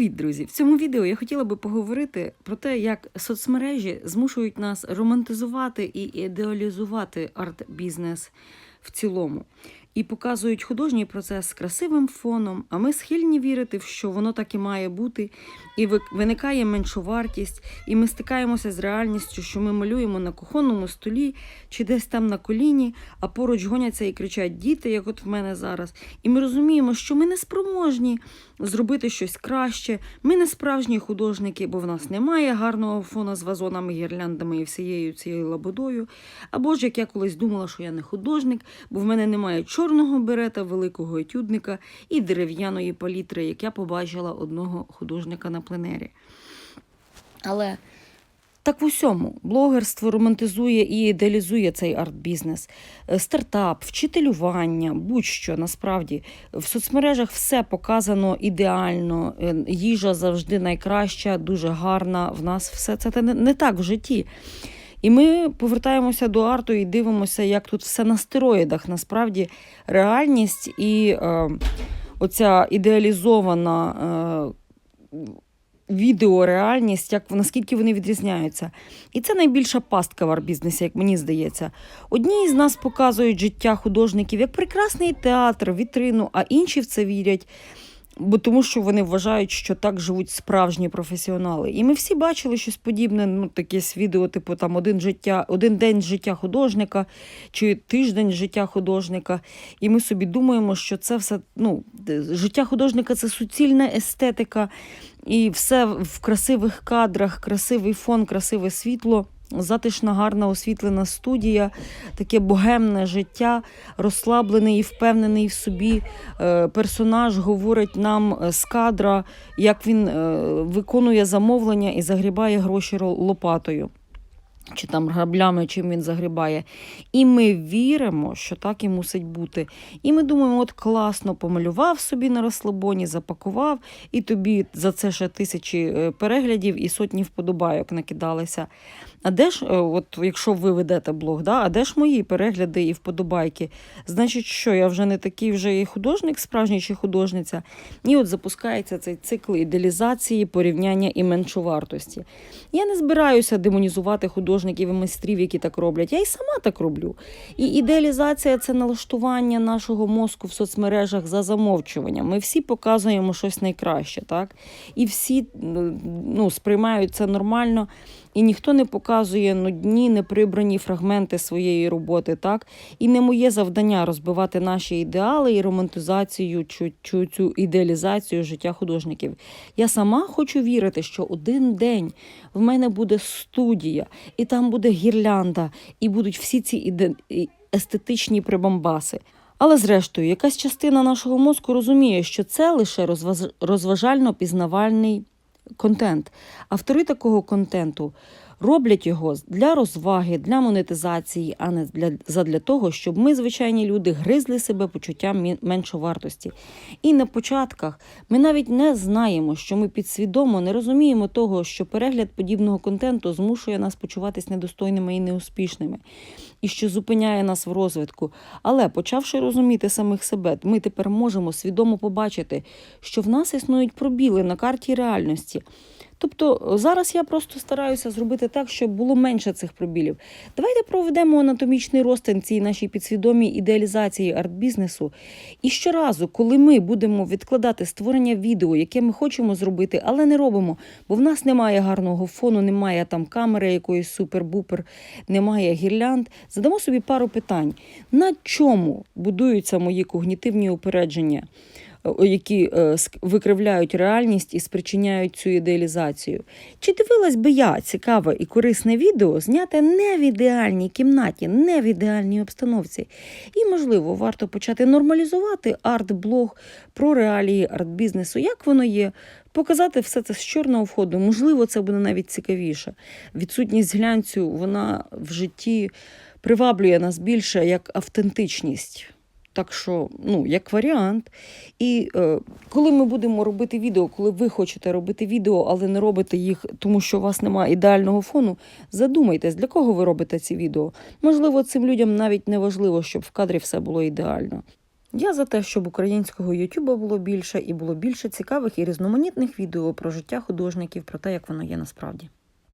Привіт, друзі! В цьому відео я хотіла би поговорити про те, як соцмережі змушують нас романтизувати і ідеалізувати арт-бізнес в цілому. І показують художній процес з красивим фоном, а ми схильні вірити, що воно так і має бути, і ви- виникає меншовартість, і ми стикаємося з реальністю, що ми малюємо на кухонному столі чи десь там на коліні, а поруч гоняться і кричать діти, як от в мене зараз. І ми розуміємо, що ми не спроможні зробити щось краще. Ми не справжні художники, бо в нас немає гарного фона з вазонами, гірляндами і всією цією лабудою. Або ж як я колись думала, що я не художник, бо в мене немає чорного берета, великого етюдника і дерев'яної палітри, як я побачила одного художника на пленері. Але так в усьому блогерство романтизує і ідеалізує цей арт-бізнес. Е, Стартап, вчителювання, будь-що насправді в соцмережах все показано ідеально. Е, Їжа завжди найкраща, дуже гарна. В нас все це не, не так в житті. І ми повертаємося до арту і дивимося, як тут все на стероїдах. Насправді реальність і е, оця ідеалізована. Е, відеореальність, як наскільки вони відрізняються. І це найбільша пастка в арт-бізнесі, як мені здається. Одні з нас показують життя художників як прекрасний театр, вітрину, а інші в це вірять. Бо тому, що вони вважають, що так живуть справжні професіонали. І ми всі бачили щось подібне, ну таке відео, типу там один життя, один день життя художника чи тиждень життя художника. І ми собі думаємо, що це все ну, життя художника це суцільна естетика, і все в красивих кадрах, красивий фон, красиве світло. Затишна, гарна освітлена студія, таке богемне життя, розслаблений і впевнений в собі. Е, Персонаж говорить нам е, з кадра, як він е, виконує замовлення і загрібає гроші лопатою. Чи там граблями, чим він загрібає. І ми віримо, що так і мусить бути. І ми думаємо, от класно помалював собі на розслабоні, запакував, і тобі за це ще тисячі е, переглядів і сотні вподобайок накидалися. А де ж, е, от якщо ви ведете блог, да, а де ж мої перегляди і вподобайки? Значить, що я вже не такий вже і художник, справжній чи художниця. І от запускається цей цикл ідеалізації, порівняння і меншовартості. Я не збираюся демонізувати художників і майстрів, які так роблять. Я і сама так роблю. І ідеалізація це налаштування нашого мозку в соцмережах за замовчуванням. Ми всі показуємо щось найкраще, так? І всі ну, сприймають це нормально. І ніхто не показує нудні, неприбрані фрагменти своєї роботи, так? І не моє завдання розбивати наші ідеали і романтизацію, цю, цю, цю ідеалізацію життя художників. Я сама хочу вірити, що один день в мене буде студія, і там буде гірлянда, і будуть всі ці іде... естетичні прибамбаси. Але зрештою, якась частина нашого мозку розуміє, що це лише розваж... розважально-пізнавальний контент. Автори такого контенту роблять його для розваги, для монетизації, а не для, задля того, щоб ми, звичайні люди, гризли себе почуттям меншовартості. І на початках ми навіть не знаємо, що ми підсвідомо не розуміємо того, що перегляд подібного контенту змушує нас почуватись недостойними і неуспішними, і що зупиняє нас в розвитку. Але почавши розуміти самих себе, ми тепер можемо свідомо побачити, що в нас існують пробіли на карті реальності. Тобто зараз я просто стараюся зробити так, щоб було менше цих пробілів. Давайте проведемо анатомічний розтин цій нашій підсвідомій ідеалізації арт-бізнесу. І щоразу, коли ми будемо відкладати створення відео, яке ми хочемо зробити, але не робимо, бо в нас немає гарного фону, немає там камери якоїсь супер-бупер, немає гірлянд, задамо собі пару питань: на чому будуються мої когнітивні упередження? Е, які е, викривляють реальність і спричиняють цю ідеалізацію. Чи дивилась би я цікаве і корисне відео, зняте не в ідеальній кімнаті, не в ідеальній обстановці? І, можливо, варто почати нормалізувати арт-блог про реалії арт-бізнесу, як воно є. Показати все це з чорного входу, можливо, це буде навіть цікавіше. Відсутність глянцю вона в житті приваблює нас більше як автентичність. Так що, ну, як варіант. І е, коли ми будемо робити відео, коли ви хочете робити відео, але не робите їх, тому що у вас немає ідеального фону, задумайтесь, для кого ви робите ці відео. Можливо, цим людям навіть не важливо, щоб в кадрі все було ідеально. Я за те, щоб українського Ютуба було більше і було більше цікавих і різноманітних відео про життя художників, про те, як воно є насправді.